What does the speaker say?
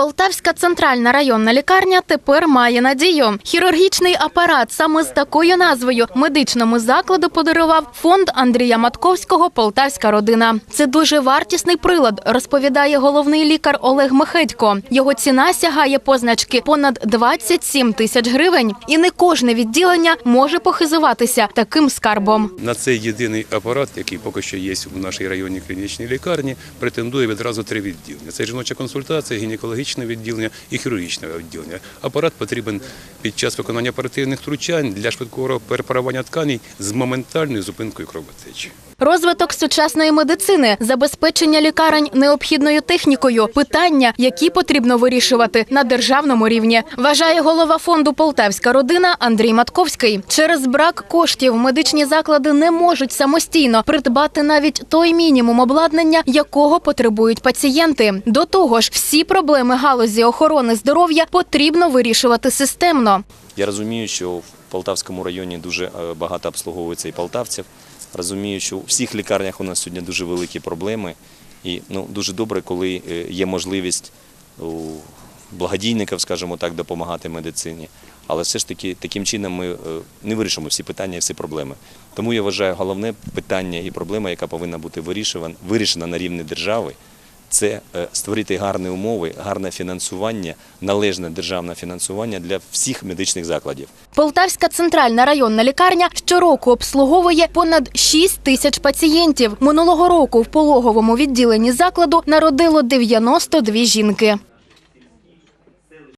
Полтавська центральна районна лікарня тепер має надію. Хірургічний апарат саме з такою назвою медичному закладу подарував фонд Андрія Матковського Полтавська родина. Це дуже вартісний прилад, розповідає головний лікар Олег Мехедько. Його ціна сягає позначки понад 27 тисяч гривень, і не кожне відділення може похизуватися таким скарбом. На цей єдиний апарат, який поки що є в нашій районній клінічній лікарні, претендує відразу три відділення: це жіноча консультація, гінекологічне відділення і хірургічне відділення. Апарат потрібен під час виконання оперативних втручань для швидкого перепарування тканей з моментальною зупинкою кровотечі. Розвиток сучасної медицини, забезпечення лікарень необхідною технікою, питання, які потрібно вирішувати на державному рівні, вважає голова фонду Полтавська родина Андрій Матковський. Через брак коштів медичні заклади не можуть самостійно придбати навіть той мінімум обладнання, якого потребують пацієнти. До того ж, всі проблеми галузі охорони здоров'я потрібно вирішувати системно. Я розумію, що в Полтавському районі дуже е, багато обслуговується і полтавців. Розумію, що у всіх лікарнях у нас сьогодні дуже великі проблеми. І ну, дуже добре, коли е, є можливість у благодійників, скажімо так, допомагати медицині. Але все ж таки таким чином ми е, не вирішимо всі питання і всі проблеми. Тому я вважаю, головне питання і проблема, яка повинна бути вирішена, вирішена на рівні держави, це е, створити гарні умови, гарне фінансування, належне державне фінансування для всіх медичних закладів. Полтавська центральна районна лікарня щороку обслуговує понад 6 тисяч пацієнтів. Минулого року в пологовому відділенні закладу народило 92 жінки.